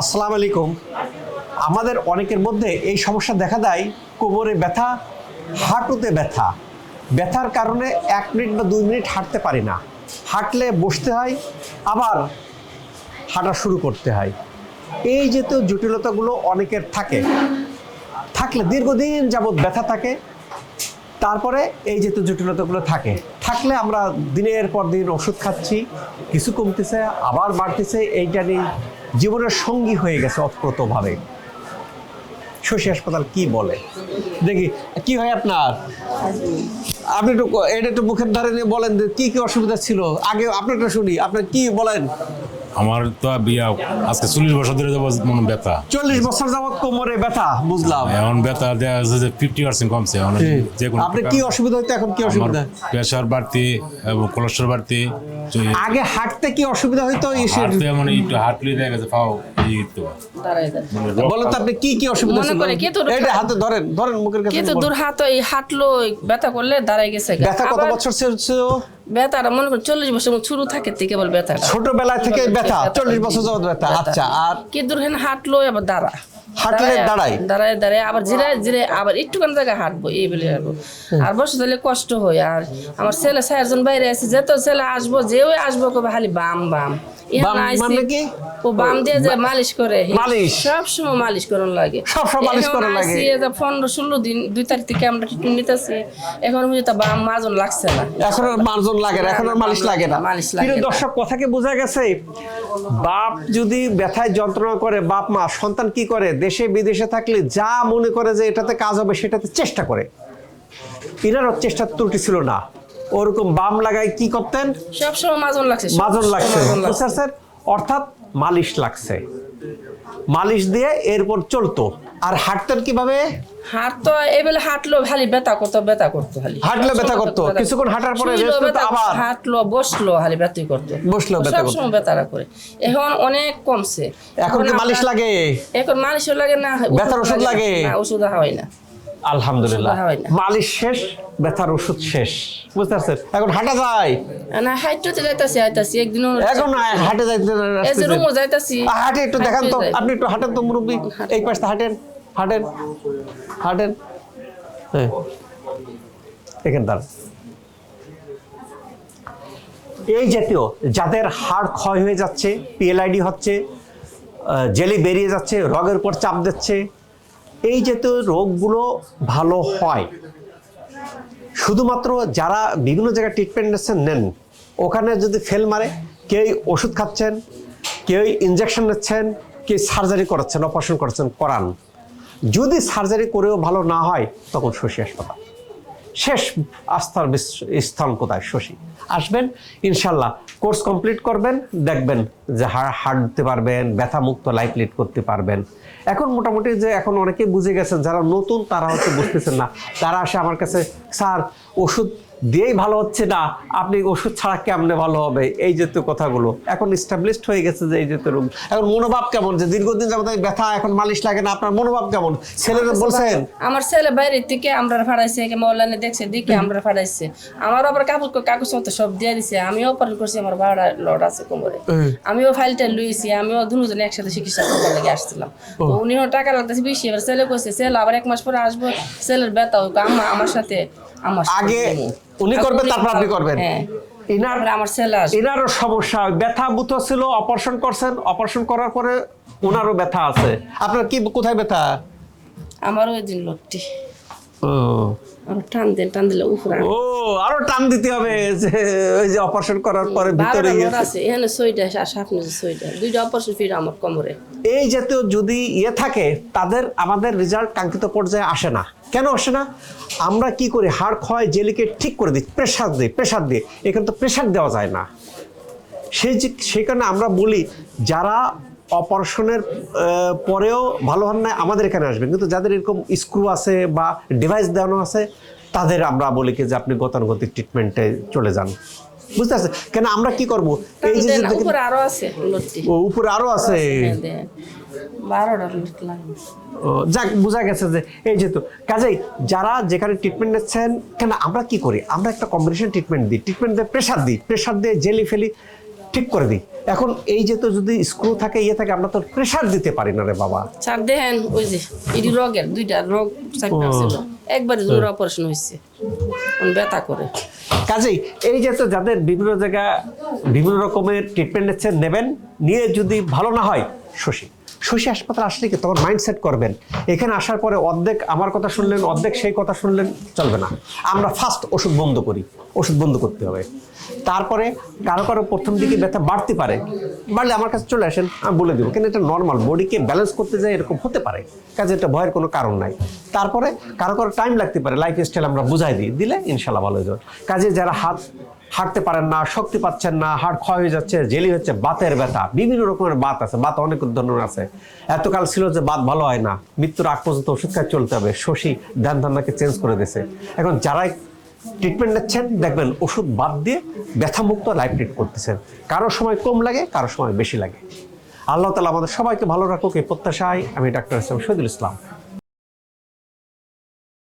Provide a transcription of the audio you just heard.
আসসালামু আলাইকুম। আমাদের অনেকের মধ্যে এই সমস্যা দেখা দেয়, কোমরে ব্যথা, হাঁটুতে ব্যথা। ব্যথার কারণে এক মিনিট বা দুই মিনিট হাঁটতে পারি না। হাঁটলে বসতে হয়, আবার হাঁটা শুরু করতে হয়। এই যে তো জটিলতাগুলো অনেকের থাকে। থাকলে দীর্ঘদিন যাবৎ ব্যথা থাকে, তারপরে এই যে তো জটিলতাগুলো থাকে। থাকলে আমরা দিনের পর দিন ওষুধ খাচ্ছি, কিছু কমতেছে, আবার বাড়তেছে, এইটা নিয়ে জীবনের সঙ্গী হয়ে গেছে অপ্রতভাবে শশী হাসপাতাল কি বলে? দেখি, কি হয় আপনার? আপনি একটু এটা একটু মুখের ধারে নিয়ে বলেন কি কি অসুবিধা ছিল? আগে আপনারটা শুনি আপনার কি বলেন? আমার তো বিয়া আজকে চল্লিশ বছর ধরে যাব মনে ব্যথা। চল্লিশ বছর যাবত কোমরে ব্যথা বুঝলাম। এখন ব্যথা দেওয়া যাচ্ছে যে ফিফটি পার্সেন্ট কমছে এখন যে কোনো আপনি কি অসুবিধা হইতো এখন কি অসুবিধা? প্রেশার বাড়তি এবং কোলেস্ট্রল বাড়তি আগে হাঁটতে কি অসুবিধা হইতো হাঁটতে মানে একটু হাঁটলে দেখা গেছে পাও এই তো। মানে বলেন তো আপনি কি কি অসুবিধা মনে করে কি তোর- এটা হাতে ধরেন ধরেন মুখের কাছে বলেন। দূর হাত এই হাঁটলো ব্যথা করলে দাঁড়ায় গেছে। ব্যথা কত বছর ছিল? ব্যথাটা মনে করেন চল্লিশ বছর শুরু থাকে থেকে কেবল ব্যথা ছোটবেলা থেকে ব্যথা চল্লিশ বছর ব্যথা। আচ্ছা আর কি দূর হেন হাঁটলো এবার দাঁড়া। হাঁটলে দাঁড়ায়? দাঁড়ায়? দাঁড়ায় আবার জিরে জিরে আবার একটুখানি জায়গায় হাঁটবো এই বলে হাঁটবো আর বসে তাহলে কষ্ট হয় আর আমার ছেলে চারজন বাইরে আছে যেত ছেলে আসব যেও আসব কবে খালি বাম বাম। মানে কি? ও বাম দিয়ে যে মালিশ করে সব সময় মালিশ করার লাগে। সব সময় মালিশ করার লাগে? আইছি, এই যে পনেরো ষোলো দিন দুই তারিখ থেকে আমরা ট্রিটমেন্ট নিতেছি। এখন বুঝি তা বাম মাজন লাগছে না। এখন আর লাগে না এখন আর মালিশ লাগে না। মালিশ লাগে দর্শক কথা কি বোঝা গেছে? বাপ যদি ব্যথায় যন্ত্রণা করে বাপ মা সন্তান কি করে? দেশে বিদেশে থাকলে যা মনে করে যে এটাতে কাজ হবে সেটাতে চেষ্টা করে। ইনারও চেষ্টার ত্রুটি ছিল না। ওরকম বাম লাগায় কি করতেন? সবসময় মাজন লাগছে মাজন লাগছে? অর্থাৎ মালিশ লাগছে। মালিশ দিয়ে এরপর চলতো। আর হাঁটতেন কীভাবে? হাঁটতো এবেলে হাঁটলো খালি ব্যথা করতো ব্যথা করতো খালি। হাঁটলো ব্যথা করতো। কিছুক্ষণ হাঁটার পরে আবার। হাঁটলো বসল খালি ব্যথাই করতো। বসল ব্যথা করতো। সবসময় ব্যথাটা করে। এখন অনেক কমছে। এখন কি মালিশ লাগে? এখন মালিশও লাগে না ব্যথার ওষুধ লাগে? না ওষুধ হয় না। আলহামদুলিল্লাহ। মালিশ শেষ ব্যথার ওষুধ শেষ। বুঝতে পারছেন? এখন হাঁটা যায়? না হাইটতে যাইতাছি আইতাছি একদিনও এখন হাঁটে যাইতে এই যে রুমও যাইতাছি। হাঁটে একটু দেখান তো। আপনি একটু হাঁটেন তো মুরব্বী। এই পাশে হাঁটেন হাঁটেন হাঁটেন। হ্যাঁ এখানে দাঁড়ান। এই জাতীয় যাদের হাড় ক্ষয় হয়ে যাচ্ছে পিএলআইডি হচ্ছে জেলি বেরিয়ে যাচ্ছে রগের উপর চাপ দিচ্ছে এই জাতীয় রোগগুলো ভালো হয়। শুধুমাত্র যারা বিভিন্ন জায়গায় ট্রিটমেন্ট নিচ্ছেন, নেন। ওখানে যদি ফেল মারে কেউ ওষুধ খাচ্ছেন কেউ ইঞ্জেকশন নিচ্ছেন কেউ সার্জারি করাচ্ছেন অপারেশন করছেন করান। যদি সার্জারি করেও ভালো না হয়, তখন শশী হাসপাতাল। শেষ আস্থার স্থান কোথায়? শশী। আসবেন, ইনশাল্লাহ। কোর্স কমপ্লিট করবেন, দেখবেন যে হাড় হাঁটতে পারবেন ব্যথা মুক্ত লাইফ লিড করতে পারবেন। এখন মোটামুটি যে এখন অনেকেই বুঝে গেছেন, যারা নতুন তারা হচ্ছে বুঝতেছেন না। তারা আসে আমার কাছে, স্যার, ওষুধ দিয়েই ভালো হচ্ছে না আপনি ওষুধ ছাড়া কেমনে ভালো হবে? এই জাতীয় কথাগুলো। এখন স্টাবলিশড হয়ে গেছে যে এই জাতীয় রোগ। এখন মনোভাব কেমন? যে দীর্ঘদিন যাবত ব্যথা এখন মালিশ লাগে না আপনার মনোভাব কেমন? ছেলেরা বলছেন আমার ছেলে বাইরে থেকে আমরা ফাড়াইছে অনলাইনে দেখছে দিকে আমরা ফাড়াইছে। আমার আবার কাপড় কাগজ মতো সব দিয়ে দিছে। আমিও অপারেশন করছি আমার বারোটা লড আছে কোমরে। আমিও ফাইলটা লুইছি আমিও দুজন একসাথে চিকিৎসা করবার লাগে আসছিলাম। উনিও টাকা লাগতেছে বেশি এবার ছেলে কইছে ছেলে আবার এক মাস পরে আসব ছেলের ব্যথা হোক আমার সাথে আমার আগে উনি করবেন, তারপর আপনি করবেন। হ্যাঁ। ইনার আমার ছেলে ইনারও এনারও সমস্যা। ব্যথা বুথ ছিল অপারেশন করছেন। অপারেশন করার পরে ওনারও ব্যথা আছে। আপনার কি কোথায় ব্যথা? আমার ওই দিন লোকটি আর টান দেন টান দিলে উপরে ও আরও টান দিতে হবে যে ওই যে অপারেশন করার পরে ভিতরে আছে এখানে আর সামনে ছয়টা। দুইটা অপারেশন ফির আমার কোমরে। এই জাতীয় যদি ইয়ে থাকে তাদের আমাদের রেজাল্ট কাঙ্ক্ষিত পর্যায়ে আসে না। কেন আসে না? আমরা কি করি? হাড় ক্ষয় জেলিকে ঠিক করে দিই প্রেশার দিই প্রেশার দিই। এখানে তো প্রেশার দেওয়া যায় না। সেই যে সেখানে আমরা বলি যারা অপারেশনের পরেও ভালো হন না আমাদের এখানে আসবেন। কিন্তু যাদের এরকম স্ক্রু আছে বা ডিভাইস দেওয়ানো আছে তাদের আমরা বলি কি যে আপনি গতানুগতিক ট্রিটমেন্টে চলে যান। বুঝতে পারছেন? কেন আমরা কি করব? এই যে উপরে আরও আছে ও, উপরে আরও আছে। হ্যাঁ, যাক বোঝা গেছে যে এই যেহেতু কাজেই যারা যেখানে ট্রিটমেন্ট নিচ্ছেন কেন আমরা কি করি? আমরা একটা কম্বিনেশন ট্রিটমেন্ট দিই। ট্রিটমেন্ট দিয়ে প্রেশার দিই। প্রেশার দিয়ে জেলি ফেলি। ঠিক করে দিই। এখন এই যে তো যদি স্ক্রু থাকে ইয়ে থাকে আমরা তো প্রেশার দিতে পারি না রে বাবা। স্যার দেখেন ওই যে এটি রগের দুইটা রগ চারটা ছিল। একবারে জোর অপারেশন হয়েছে ব্যথা করে। কাজেই এই যে তো যাদের বিভিন্ন জায়গা বিভিন্ন রকমের ট্রিটমেন্ট নেবেন নিয়ে যদি ভালো না হয় শশী। শশী হাসপাতাল আসলে কি তখন মাইন্ডসেট করবেন। এখানে আসার পরে অর্ধেক আমার কথা শুনলেন, অর্ধেক সেই কথা শুনলেন, চলবে না। আমরা ফার্স্ট ওষুধ বন্ধ করি, ওষুধ বন্ধ করতে হবে। তারপরে কারও কারও প্রথম দিকে ব্যথা বাড়তে পারে, বাড়লে আমার কাছে চলে আসেন, আমি বলে দেবো। কিন্তু এটা নর্মাল বডিকে ব্যালেন্স করতে যায় এরকম হতে পারে, কাজে এটা ভয়ের কোনো কারণ নাই। তারপরে কারও কারও টাইম লাগতে পারে লাইফ স্টাইল আমরা বুঝাই দিই, দিলে ইনশাল্লাহ ভালো হয়ে যাবে কাজে যারা হাত হাঁটতে পারেন না, শক্তি পাচ্ছেন না, হাড় ক্ষয় হয়ে যাচ্ছে, জেলি হচ্ছে, বাতের ব্যথা, বিভিন্ন রকমের বাত আছে, বাত অনেক ধরনের আছে। এতকাল ছিল যে বাত ভালো হয় না, মৃত্যুর আগ পর্যন্ত ওষুধ খায় চলতে হবে, শশী ধ্যান ধারণাকে চেঞ্জ করে দিয়েছে। এখন যারাই ট্রিটমেন্ট নিচ্ছেন, দেখবেন ওষুধ বাদ দিয়ে ব্যথামুক্ত লাইফ ট্রিট করতেছেন। কারও সময় কম লাগে, কারও সময় বেশি লাগে। আল্লাহ তালা আমাদের সবাইকে ভালো রাখুক, এই প্রত্যাশায় আমি ডাক্তার ইসলাম শহীদুল ইসলাম।